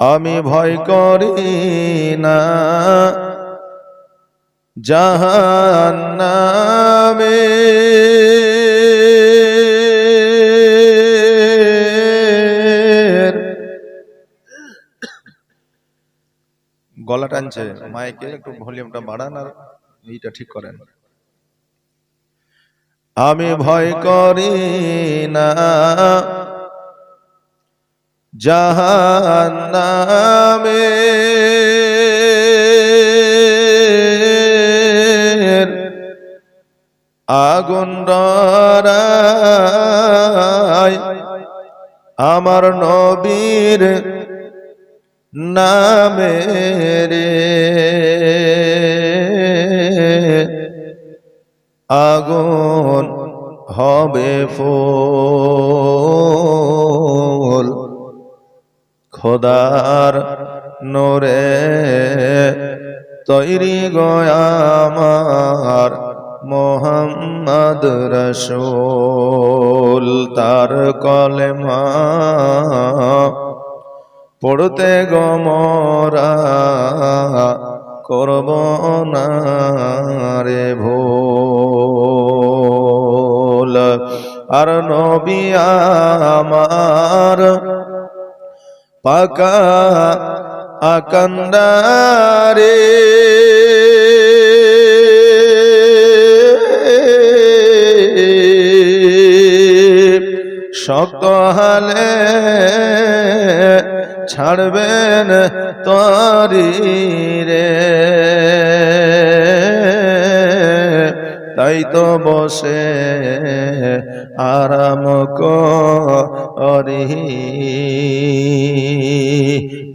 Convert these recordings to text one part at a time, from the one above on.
আমি ভয় করি না জাহান্নামে। গলা টানছে মাইকে একটু ভলিউমটা বাড়ান আর এইটা ঠিক করেন। আমি ভয় করি না জাহান্নামে আগুন আমার নবীর নামে রে আগুন হবে ফুল। খোদার নোরে তৈরি গয়ামার মোহাম্মদ রসুল, তার কলেমা পড়তে গমরা করব না রে ভোল। আর নবী আমার পাকা আকান্দারে। শক্ত হালে ছাড়বেন তরি রে। তাই তো বসে আরাম করি।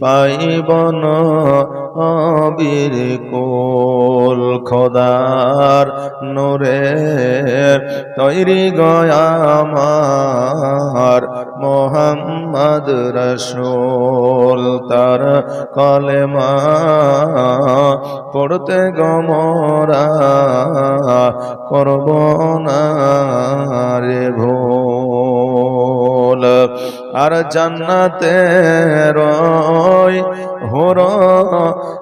পাইবন অবির কোল খোদার নোরে তৈরি গয়ামার মোহাম্মদ রসুল তার কলেমা পড়তে গমরা করব না রে ভোল আর জান্নাতে রয় হোর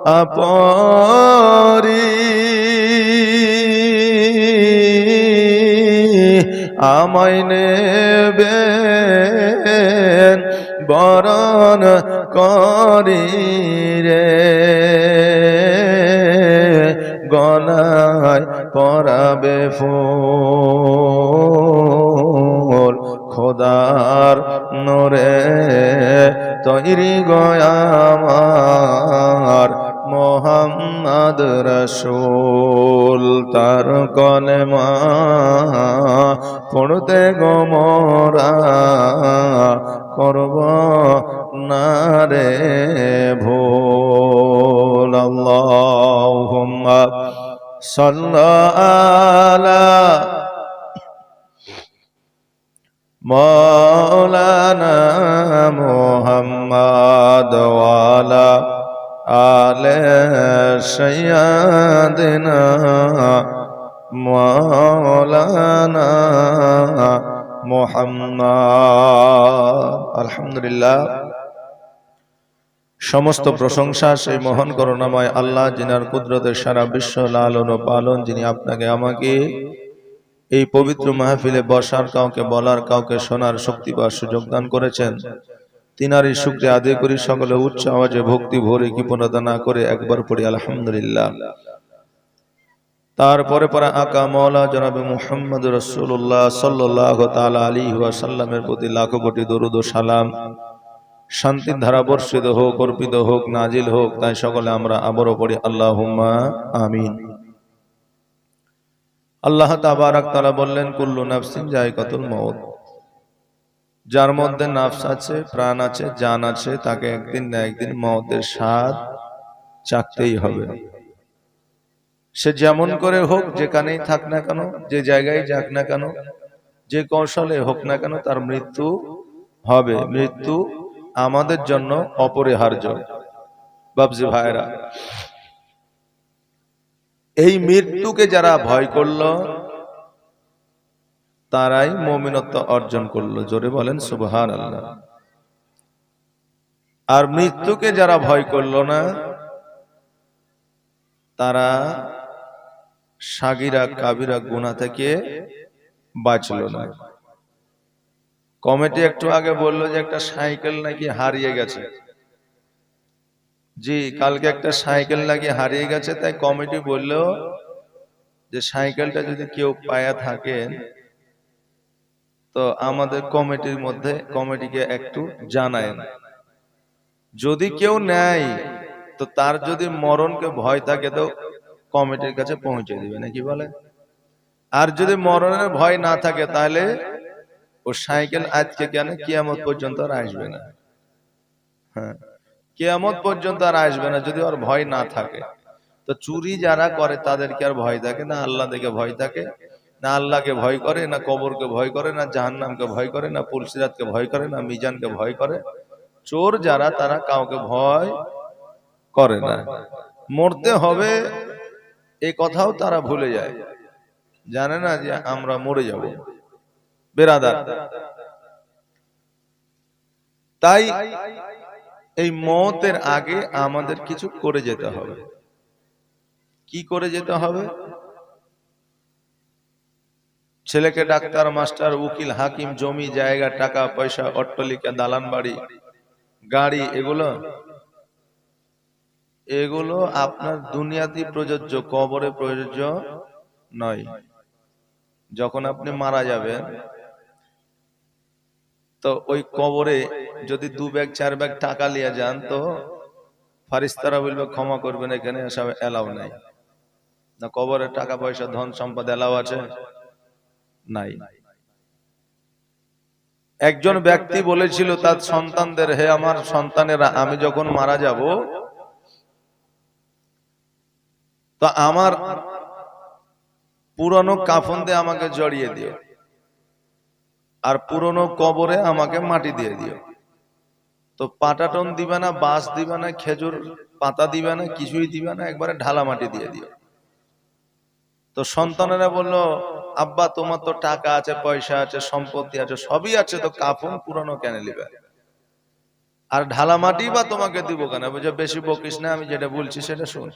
আপরি। আমায় নেবেন বরণ করি রে। গলায় পরাবে ফুল। খোদার নোরে তৈরি গয়ামার মোহাম্মদ রসুল। তার কলেমা পড়তে গমরা করব না রে ভোল। সাল্লা مولانا محمد وعلى آل سيدنا مولانا محمد আলহামদুলিল্লাহ সমস্ত প্রশংসা সেই মহান করুণাময় আল্লাহ যিনার কুদরতের সারা বিশ্ব লালন ও পালন যিনি আপনাকে আমাকে এই পবিত্র মাহফিলে বসার কাউকে, বলার কাউকে, শোনার শক্তি বা সুযোগ দান করেছেন। তিনার এই শুক্রে আদায় করি, সকলে উচ্চ আওয়াজে ভক্তি ভরে কৃপণতা না করে একবার পড়ি, আলহামদুলিল্লাহ। তারপরে পরে আকা মৌলা জনাবে মুহাম্মদ রসুল্লাহ সাল্লাহ তালা আলী ওয়াসাল্লামের প্রতি লাখো কোটি দরুদ সালাম। শান্তির ধারা বর্ষিত হোক, অর্পিত হোক, নাজিল হোক, তাই সকলে আমরা আবারও পড়ি আল্লাহ আমিন। আল্লাহ তাবারাক তারা বললেন, কুল্লু নাফসিন জায়কাতুল মউত। যার মধ্যে নাফস আছে, প্রাণ আছে, জান আছে, তাকে একদিন না একদিন মওতের স্বাদ চাকতেই হবে। সে যেমন করে হোক, যেখানেই থাক না কেন, যে জায়গায় যাক না কেন, যে কৌশলে হোক না কেন, তার মৃত্যু হবে। মৃত্যু আমাদের জন্য অপরিহার্য। বাবজি ভাইরা এই মৃত্যুকে যারা ভয় করল, তারাই মমিনত্ব অর্জন করল। জোরে বলেন সুবহান আল্লাহ আর মৃত্যুকে যারা ভয় করল না, তারা সাগিরা, কাবিরা গুণা থেকে বাঁচলো না। কমিটি একটু আগে বলল যে একটা সাইকেল নাকি হারিয়ে গেছে। জি, কালকে একটা সাইকেল নাকি হারিয়ে গেছে, তাই কমিটি বলল যে সাইকেলটা যদি কেউ পায়া থাকেন তো আমাদের কমিটির মধ্যে, কমিটিকে একটু জানায়েন যদি কেউ নেয়, তো তার যদি মরণকে ভয় থাকে, তো কমিটির কাছে পৌঁছে দিবে, নাকি বলে? আর যদি মরণের ভয় না থাকে, তাহলে ও সাইকেল আজকে কেন, কিয়ামত পর্যন্ত আর আসবে না। হ্যাঁ। কিয়ামত পর্যন্ত আর আসবে না যদি ওর ভয় না থাকে। তো চুরি যারা করে তাদেরকে আর ভয় থাকে? না আল্লাহ দেখে ভয় থাকে, না আল্লাহকে ভয় করে, না কবরকে ভয় করে, না জাহান্নামকে ভয় করে, না পুলসিরাতকে ভয় করে, না মিজানকে ভয় করে। চোর যারা, তারা কাউকে ভয় করে না। মরতে হবে এই কথাও তারা ভুলে যায়। জানে না যে আমরা মরে যাব। বেরাদার। তাই এই মতের আগে আমাদের কিছু করে যেতে হবে। কি করে যেতে হবে? ছেলেকে ডাক্তার মাস্টার উকিল হাকিম জমি জায়গা টাকা পয়সা অট্টলিকা দালান বাড়ি গাড়ি এগুলো? এগুলো? আপনার দুনিয়াতে প্রযোজ্য কবরে প্রযোজ্য নয়। যখন আপনি মারা যাবেন তো ওই কবরে যদি দু ব্যাগ, চার ব্যাগ টাকা নিয়ে যান তো ফারিস্তারা বলবে, ক্ষমা করবেন, এখানে এসব এলাও নাই। না কবরে টাকা পয়সা, ধন সম্পদ এলাও আছে? নাই। একজন ব্যক্তি বলেছিল তার সন্তানদের, হে আমার সন্তানেরা, আমি যখন মারা যাব, তো আমার পুরনো কাফন দিয়ে আমাকে জড়িয়ে দিও, আর পুরনো কবরে আমাকে মাটি দিয়ে দিও। তো পাটাটন দিবে না, বাঁশ দিবে না, খেজুর পাতা দিবে না, কিছুই দিবে না, একবারে ঢালা মাটি দিয়ে দিও। তো সন্তানেরা বলল, আব্বা, তোমার তো টাকা আছে, পয়সা আছে, সম্পত্তি আছে, সবই আছে, তো কাফন পুরনো কেন নিবে? আর ঢালা মাটি বা তোমাকে দিব কেন? বুঝে বেশি বকিস না, আমি যেটা বলছি সেটা শুন।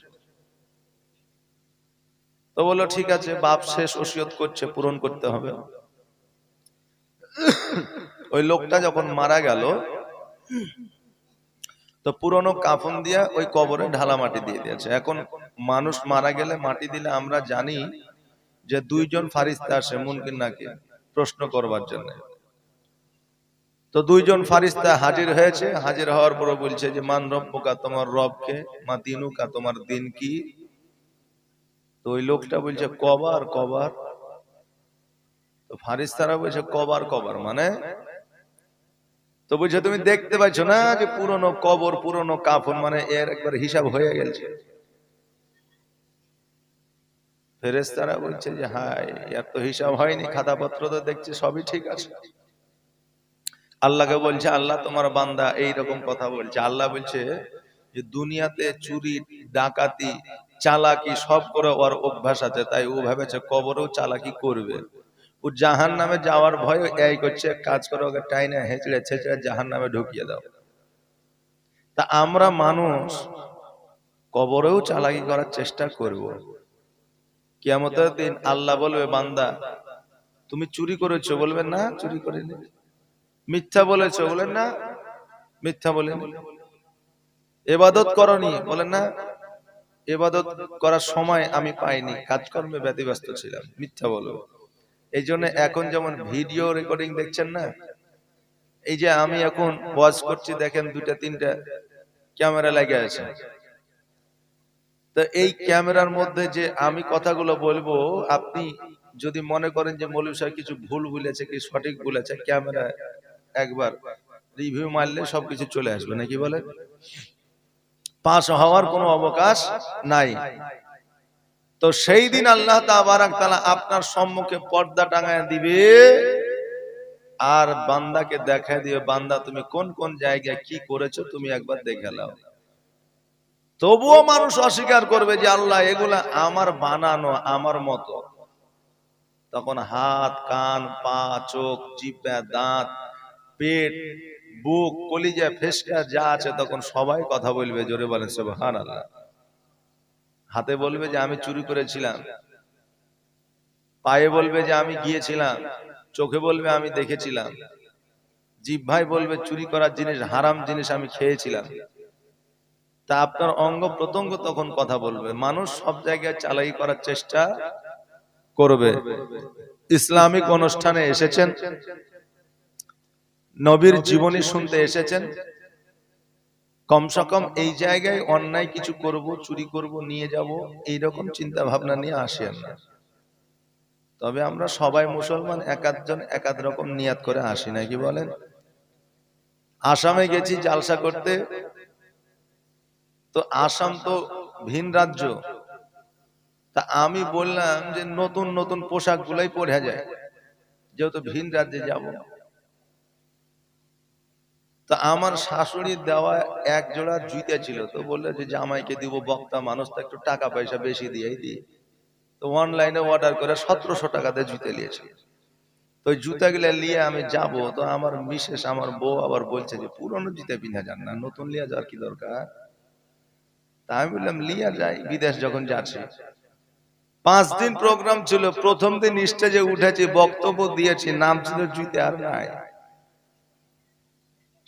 তো বলল, ঠিক আছে, বাপ শেষ ওসিয়ত করছে, পূরণ করতে হবে। ওই লোকটা যখন মারা গেল তো পুরনো কাফন দিয়া ওই কবরে ঢালা মাটি দিয়ে দিয়েছে। এখন মানুষ মারা গেলে মাটি দিলে আমরা জানি যে দুইজন ফারিস্তা আসে, মুনকিন নাকি, প্রশ্ন করবার জন্য। তো দুইজন ফারিস্তা হাজির হয়েছে। হাজির হওয়ার পরে বলছে যে, মান রব্বকা, তোমার রবকে, মা দিনুকা তোমার দিন কি? তো ওই লোকটা বলছে, কবার কবার। তো ফারিস্তারা বলছে, কবার কবার। মানে তো বলছে, তুমি দেখতে পাচ্ছ না যে পুরনো কবর, পুরনো কাফন? মানে এর একবার হিসাব হয়ে গেছে। ফেরেস্তারা বলছে যে হাই এর তো হিসাব হয়নি, খাতাপত্র তো দেখছি, সবই ঠিক আছে। আল্লাহকে বলছে, আল্লাহ তোমার বান্দা এই রকম কথা বলছে। আল্লাহ বলছে যে, দুনিয়াতে চুরি, ডাকাতি, চালাকি সব করে ওর অভ্যাস আছে, তাই ও ভেবেছে কবরেও চালাকি করবে। ও জাহান নামে যাওয়ার ভয় এই করছে, কাজ করে ওকে টাইনে হেঁচড়ে ছেঁচড়ে জাহান নামে ঢুকিয়ে দাও। তা আমরা মানুষ কবরেও চালাকি করার চেষ্টা করব। কিয়ামতের দিন আল্লাহ বলবে, বান্দা, তুমি চুরি করেছ বলবে, না, চুরি করিনি। মিথ্যা বলেছ বলেন না, মিথ্যা বলেন। এবাদত করনি বলেন না, এবাদত করার সময় আমি পাইনি, কাজকর্মে ব্যতিব্যস্ত ছিলাম। মিথ্যা বলব। এই জন্য এখন যেমন ভিডিও রেকর্ডিং দেখছেন না এই যে আমি এখন ওয়াজ করছি দেখেন দুটা তিনটা ক্যামেরা লাগে আছে। তো এই ক্যামেরার মধ্যে যে আমি কথাগুলো বলব আপনি যদি মনে করেন যে মৌলভী সাহেব কিছু ভুল বলেছে কি সঠিক বলেছে ক্যামেরা একবার রিভিউ মারলে সবকিছু চলে আসবে নাকি বলে পাশ হওয়ার কোনো অবকাশ নাই। তো সেই দিন আল্লাহ তালা আপনার সম্মুখে পর্দা টাঙায় দিবে। আর বান্দাকে দেখা দিবে, বান্দা তুমি কোন কোন জায়গায় কি করেছ তুমি একবার দেখে নাও। তবুও মানুষ অস্বীকার করবে যে আল্লাহ, এগুলা আমার বানানো, আমার মতো। তখন হাত, কান, পা, চোখ জিপা দাঁত, পেট, বুক, কলিজা ফেসকা যা আছে, তখন সবাই কথা বলবে, জোরে বলেন সুবহান আল্লাহ হাতে বলবে যে আমি চুরি করেছিলাম। পায়ে বলবে যে আমি গিয়েছিলাম। চোখে বলবে আমি দেখেছিলাম। জিভ বলবে চুরি করার জিনিস হারাম জিনিস আমি খেয়েছিলাম। তা আপনার অঙ্গ প্রত্যঙ্গ তখন কথা বলবে। মানুষ সব জায়গায় চালাই করার চেষ্টা করবে। ইসলামিক অনুষ্ঠানে এসেছেন। নবীর জীবনী শুনতে এসেছেন। কমসে কম এই জায়গায় অন্যায় কিছু করব চুরি করব নিয়ে যাব এইরকম চিন্তা ভাবনা নিয়ে আসেন না তবে আমরা সবাই মুসলমান একাধজন একাধ রকম নিয়াত করে আসি নাকি বলেন? আসামে গেছি জালসা করতে। তো আসাম তো ভিন রাজ্য। তা আমি বললাম যে নতুন নতুন পোশাক গুলাই পরে যায়। যেহেতু ভিন রাজ্যে যাব। তো আমার শাশুড়ির দেওয়া এক জোড়া জুতে ছিল, তো বলল যে জামাইকে দিব বক্তা, মানুষ তো একটু টাকা পয়সা বেশি দিয়েই দিই। তো অনলাইনে অর্ডার করে সতেরোশো টাকাতে জুতে নিয়েছিল তো জুতাগুলা নিয়ে আমি যাব, তো আমার বিশেষ আমার বউ আবার বলছে যে, পুরনো জুতা পিন্ধা যান না, নতুন লিয়া যাওয়ার কি দরকার? তা আমি বললাম লিয়া যাই, বিদেশ যখন যাচ্ছি। পাঁচ দিন প্রোগ্রাম ছিল, প্রথম দিন স্টেজে উঠেছি, বক্তব্য দিয়েছি, নাম ছিল জুতে আর নাই।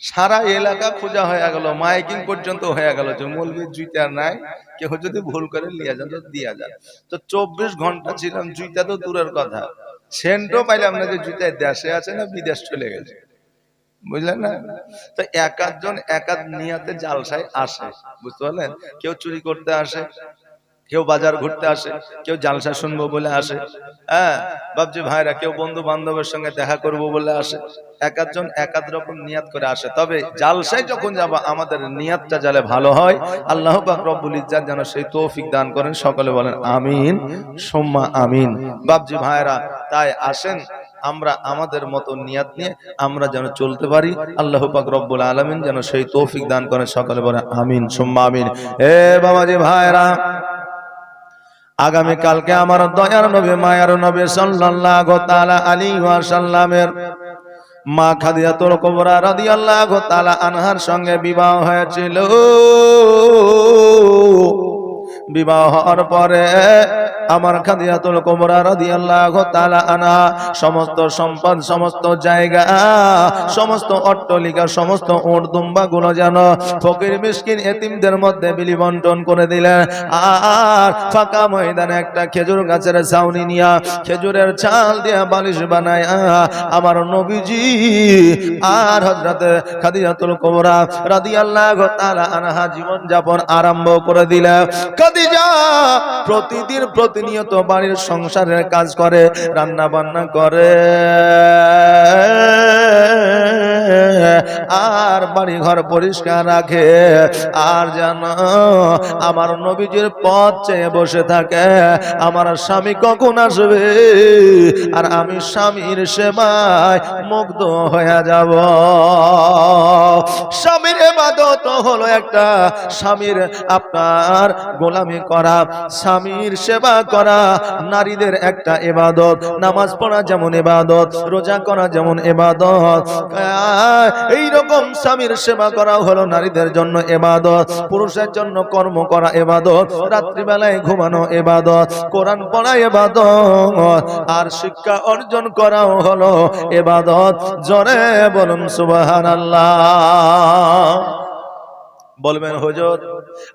সারা এলাকা খোঁজা হয়ে গেল, মাইকিং পর্যন্ত হয়ে গেল যে মৌলবীর আর নাই কেউ যদি ভুল করে লিয়া যান তো দিয়া যান। তো চব্বিশ ঘণ্টা ছিলাম জুইতা তো দূরের কথা। সেন্টও পাইলাম না যে জুতায় দেশে আছে না বিদেশ চলে গেছে। বুঝলেন না? তো এক আধজন, এক আধ নিয়াতে জালসায় আসে, বুঝতে পারলেন? কেউ চুরি করতে আসে কেউ বাজার ঘুরতে আসে, কেউ জালসা শুনব বলে আসে। হ্যাঁ বাবজি ভাইরা, কেউ বন্ধু বান্ধবের সঙ্গে দেখা করব বলে আসে। এক একজন এক এক রকম নিয়াত করে আসে। তবে জালসায় যখন যাব, আমাদের নিয়াতটা জালে ভালো হয়। আল্লাহ রব্বুল ইজ্জাত যেন সেই তৌফিক দান করেন। সকলে বলেন, আমিন, সোম্মা আমিন। বাবজি ভাইরা, তাই আসেন। আমরা আমাদের মতো নিয়াত নিয়ে আমরা যেন চলতে পারি। আল্লাহ পাক রব্বুল আলামিন যেন সেই তৌফিক দান করেন। সকলে বলেন, আমিন, সোম্মা আমিন। এ বাবাজি ভাইরা আগামী কালকে আমার দয়ার নবী, মায়ার নবী সাল্লাল্লাহু তাআলা আলাইহি ওয়াসাল্লামের মা খাদিজাতুল কুবরা রাদিয়াল্লাহু তাআলা আনহার সঙ্গে বিবাহ হয়েছিল। বিবাহ হওয়ার পরে আমার রাদিয়াল্লাহু তাআলা আনহা সমস্ত সম্পদ, সমস্ত জায়গা, সমস্ত অট্টলিকা, সমস্ত ওট যেন ফকির, মিসকিন, এতিমদের মধ্যে বিলি বন্টন করে দিলেন। আর ফাঁকা ময়দানে একটা খেজুর গাছের ছাউনি নিয়া খেজুরের চাল দিয়া বালিশ বানায়, আমার নবীজি আর হযরত খাদিজাতুল কুবরা রাদিয়াল্লাহু তাআলা আনহা জীবন যাপন আরম্ভ করে দিলেন। খাদিজা প্রতিদিন প্রতিনিয়ত বাড়ির সংসারের কাজ করে রান্না বান্না করে। আর বাড়ি ঘর পরিষ্কার রাখে। আর যেন আমার নবীজির পথ চেয়ে বসে থাকে। আমার স্বামী কখন আসবে? আর আমি স্বামীর সেবায় মুগ্ধ হয়ে যাব। স্বামীর এবাদত হলো একটা, স্বামীর আপনার গোলামি করা, স্বামীর সেবা করা, নারীদের একটা এবাদত, নামাজ পড়া যেমন এবাদত, রোজা করা যেমন এবাদত। এই রকম স্বামীর সেবা করা হলো নারীদের জন্য এবাদত, পুরুষের জন্য কর্ম করা এবাদত, রাত্রিবেলায় ঘুমানো এবাদত, কোরআন পড়া এবাদত, আর শিক্ষা অর্জন করাও হলো এবাদত। জরে বলুন সুবহানাল্লাহ। বলবেন, হুজুর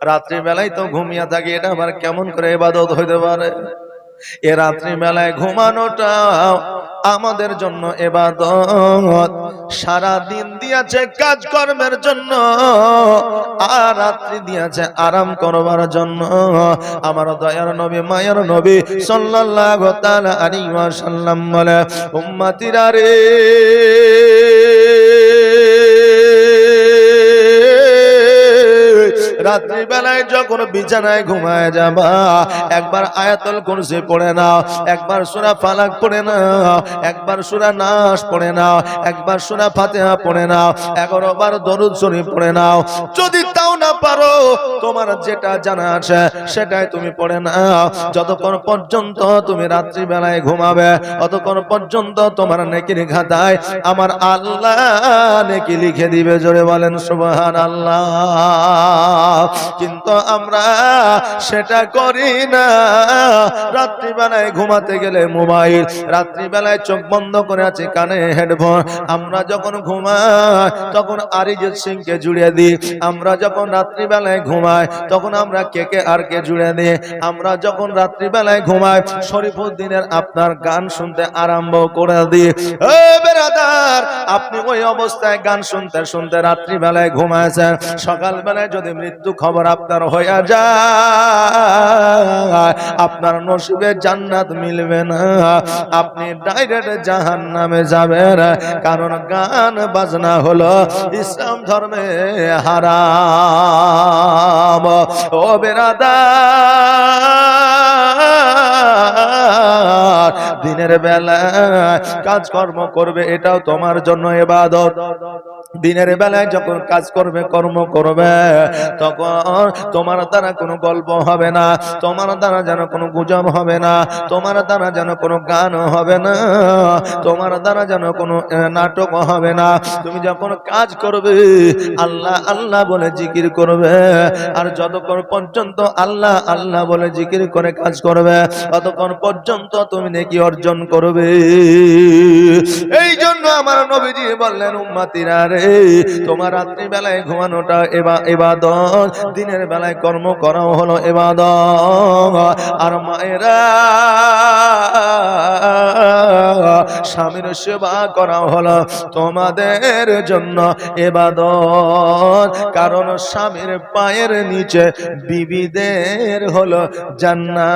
রাত্রি বেলায় তো ঘুমিয়ে থাকি, এটা আবার কেমন করে এবাদত হইতে পারে? এ রাত্রি বেলায় ঘুমানোটা আমাদের জন্য এবাদত সারা দিন দিয়েছে কাজকর্মের জন্য, আর রাত্রি দিয়েছে আরাম করবার জন্য। আমার দয়ার নবী, মায়ের নবী সাল্লাল্লাহু তাআলা আলাইহি ওয়াসাল্লাম বলে, উম্মতিরা রে রাত্রি বেলায় যখন বিছানায় ঘুমায় যাবা, একবার আয়াতল কুরসি পড়ে নাও, একবার সুরা ফালাক পড়ে নাও, একবার সুরা নাস পড়ে নাও, একবার সুরা ফাতেহা পড়ে নাও 11 বার দরুদ শরীফ পড়ে নাও। যদি না পারো। তোমার যেটা জানা আছে, সেটাই তুমি পড়ে না যতক্ষণ পর্যন্ত তুমি রাত্রি বেলায় ঘুমাবে, ততক্ষণ পর্যন্ত তোমার নেকির খাতায় আমার আল্লাহ নেকি লিখে দিবে। জোরে বলেন সুবহান আল্লাহ কিন্তু আমরা সেটা করি না। রাত্রিবেলায় ঘুমাতে গেলে মোবাইল, রাত্রিবেলায় চোখ বন্ধ করে আছে কানে হেডফোন। আমরা যখন ঘুমাই, তখন আরিজিৎ সিংকে জুড়ে দিই। আমরা যখন রাত্রিবেলায় ঘুমাই তখন আমরা কে কে আর কে জুড়ে দিই আমরা যখন রাত্রিবেলায় ঘুমাই, শরীফুদ্দিনের আপনার গান শুনতে আরম্ভ করে দিই। আপনি ওই অবস্থায় গান শুনতে শুনতে রাত্রিবেলায় ঘুমাইছেন। সকালবেলায় যদি মৃত্যু খবর আপনার হয়ে যায়, আপনার নসিবে জান্নাত মিলবে না। আপনি ডাইরেক্ট জাহান নামে যাবেন, কারণ গান বাজনা হলো ইসলাম ধর্মে হারাম ও বেরাদার। দিনের বেলা কাজকর্ম করবে, এটাও তোমার জন্য এবাদত দিনের বেলায় যখন কাজ করবে, কর্ম করবে, তখন তোমার দ্বারা কোনো গল্প হবে না, তোমার দ্বারা যেন কোনো গুজব হবে না, তোমার দ্বারা যেন কোনো গান হবে না, তোমার দ্বারা যেন কোনো নাটক হবে না। তুমি যখন কাজ করবে, আল্লাহ আল্লাহ বলে জিকির করবে, আর যতক্ষণ পর্যন্ত আল্লাহ আল্লাহ বলে জিকির করে কাজ করবে, ততক্ষণ পর্যন্ত তুমি নেকি অর্জন করবে? এই জন্য আমার নবীজি বললেন, উম্মাতিরা রে, তোমার রাত্রি বেলায় ঘুমানোটা এবা, এবাদত। দিনের বেলায় কর্ম করাও হলো এবাদত। আর মায়েরা, স্বামীর সেবা করা হলো তোমাদের জন্য এবাদত। কারণ স্বামীর পায়ের নিচে বিবিদের হলো জান্নাত।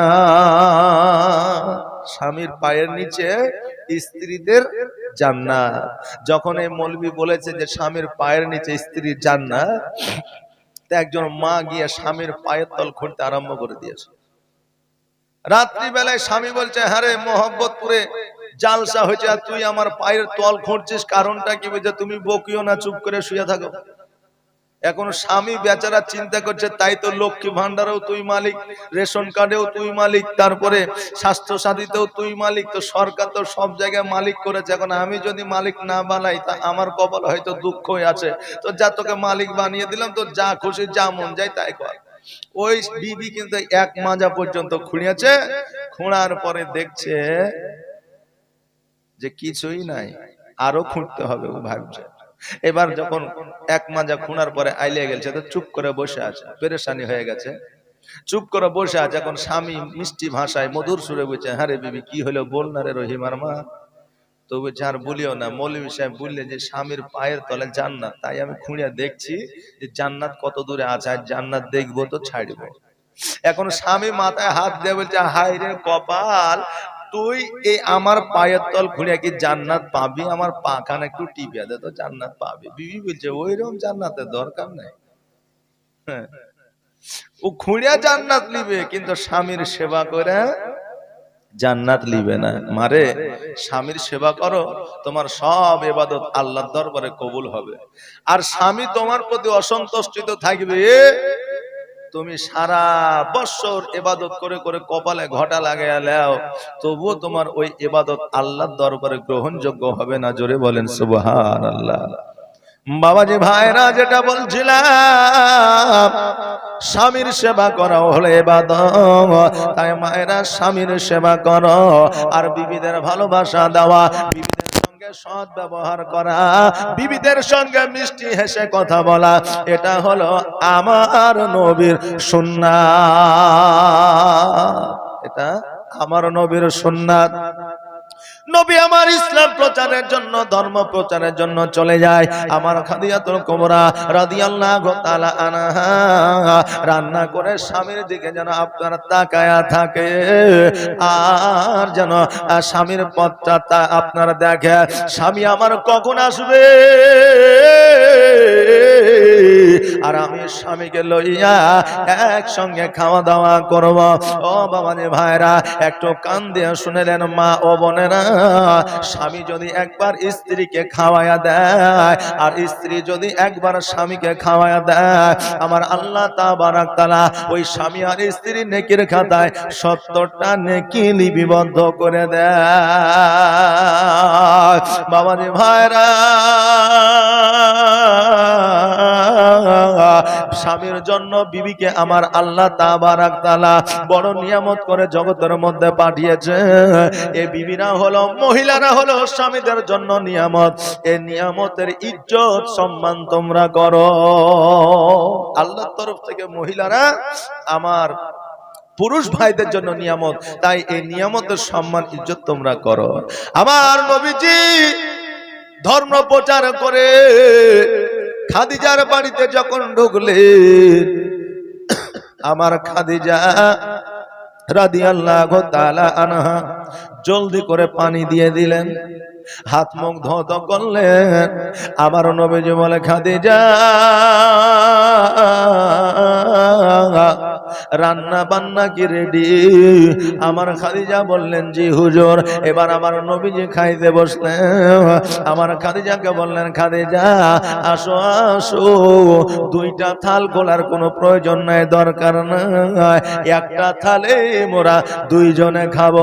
স্বামীর পায়ের নিচে স্ত্রীদের জান্নাত। যখন এই মৌলবি বলেছে যে স্বামীর পায়ের নিচে স্ত্রীর জান্নাত একজন মা গিয়ে স্বামীর পায়ের তল খুঁড়তে আরম্ভ করে দিয়েছে। রাত্রি বেলায় স্বামী বলছে হ্যাঁ মোহব্বতপুরে জালসা হয়েছে আর তুই আমার পায়ের তল খুঁড়ছিস, কারণটা কি? বুঝে তুমি বকিও না, চুপ করে শুয়ে থাকো। এখন স্বামী বেচারা চিন্তা করছে, তাই তো লক্ষ্মী ভান্ডারেও তুই মালিক, রেশন কার্ডেও তুই মালিক, তারপরে স্বাস্থ্য সাথীতেও তুই মালিক, তো সরকার তো সব জায়গায় মালিক করেছে। এখন আমি যদি মালিক না বানাই, তা আমার কপাল হয়তো দুঃখই আছে। তো যা তোকে মালিক বানিয়ে দিলাম, তো যা খুশি, যা মন যায় তাই কর। ওই বিবি কিন্তু এক মাজা পর্যন্ত খুঁড়িয়েছে, খুঁড়ার পরে দেখছে যে কিছুই নাই, আরও খুঁড়তে হবে ও ভাবছে। এবার যখন এক মাজা খুনার পরে আইলে গেছে তো চুপ করে বসে আছে পেরেশানি হয়ে গেছে। চুপ করে বসে আছে এখন স্বামী মিষ্টি ভাষায় মধুর সুরে বলছে হ্যাঁ রে বিবি কি হলো বল না রে রহিমার মা? তো বলছে আর বলিও না মৌলভী সাহেব বললে যে স্বামীর পায়ের তলে জান্নাত। তাই আমি খুঁড়িয়া দেখছি যে জান্নাত কত দূরে আছে আর জান্নাত দেখব তো ছাড়বো। এখন স্বামী মাথায় হাত দিয়ে বলছে হাই রে কপাল তুই এই আমার পায়ের তল খুঁড়িয়া কি জান্নাত পাবি? আমার পাখান একটু টিপিয়া দে তো, জান্নাত পাবি। বিবি বলছে, ওইরকম জান্নাতের দরকার নাই। হ্যাঁ। ও খুঁড়িয়া জান্নাত নিবে, কিন্তু স্বামীর সেবা করে জান্নাত লিবে না। মারে, স্বামীর সেবা করো, তোমার সব এবাদত আল্লাহর দরবারে কবুল হবে। আর স্বামী তোমার প্রতি অসন্তুষ্টিত থাকবে। তুমি সারা বছর এবাদত করে করে কপালে ঘটা লাগাইয়া লেও, তবুও তোমার ওই এবাদত আল্লাহর দরবারে গ্রহণযোগ্য হবে না। জোরে বলেন সুবহান আল্লাহ বাবাজি ভাইরা যেটা বলছিলাম, স্বামীর সেবা করা হলো তাই মায়েরা স্বামীর সেবা করো, আর বিবিদের ভালোবাসা দেওয়া সৎ ব্যবহার করা। বিবিদের সঙ্গে মিষ্টি হেসে কথা বলা, এটা হলো আমার নবীর সুন্নাত। এটা আমার নবীর সুন্নাত। নবী আমার ইসলাম প্রচারের জন্য, ধর্ম প্রচারের জন্য চলে যায়। আমার খাদিয়াতুল কুবরা রাদিয়াল্লাহু তাআলা আনহা রান্না করে স্বামীর দিকে যেন আপনার তাকায়া থাকে। আর যেন স্বামীর পথটা তা আপনার দেখে। স্বামী আমার কখন আসবে? আর আমি স্বামীকে লইয়া একসঙ্গে খাওয়া দাওয়া করব। ও বাবাজি ভাইরা, একটু কান দিয়ে শুনেলেন মা ও বোনেরা, স্বামী যদি একবার স্ত্রীকে খাওয়ায়া দেয়, আর স্ত্রী যদি একবার স্বামীকে খাওয়ায়া দেয়, আমার আল্লাহ তাবারাক তাআলা ওই স্বামী আর স্ত্রী নেকির খাতায় সত্তরটা নেকি লিপিবদ্ধ করে দেয়। বাবাজি ভাইরা স্বামীর জন্য বিবিকে আমার আল্লাহ তাবারাক বড় নিয়ামত করে জগতের মধ্যে পাঠিয়েছে। এই বিবিরা হলো, মহিলারা হলো স্বামীদের জন্য নিয়ামত। এই নিয়ামতের ইজ্জত সম্মান তোমরা করো। আল্লাহর তরফ থেকে মহিলারা আমার পুরুষ ভাইদের জন্য নিয়ামত, তাই এই নিয়ামতের সম্মান, ইজ্জত তোমরা করো। আমার নবীজি ধর্ম প্রচার করে খাদিজার বাড়িতে যখন ঢুকলেন আমার খাদিজা রাদি আল্লাহ আনহা জলদি করে পানি দিয়ে দিলেন, হাত মুখ ধত করলেন। আমার নবীজি বলে, খাদিজা রান্না বান্না কি রেডি আমার খাদিজা বললেন, জি হুজুর, এবার আমার নবীজি খাইতে বসলেন। আমার খাদিজাকে বললেন, খাদিজা, আসো আসো, দুইটা থাল খোলার কোনো প্রয়োজন নাই, দরকার নাই। একটা থালে মোরা দুইজনে খাব।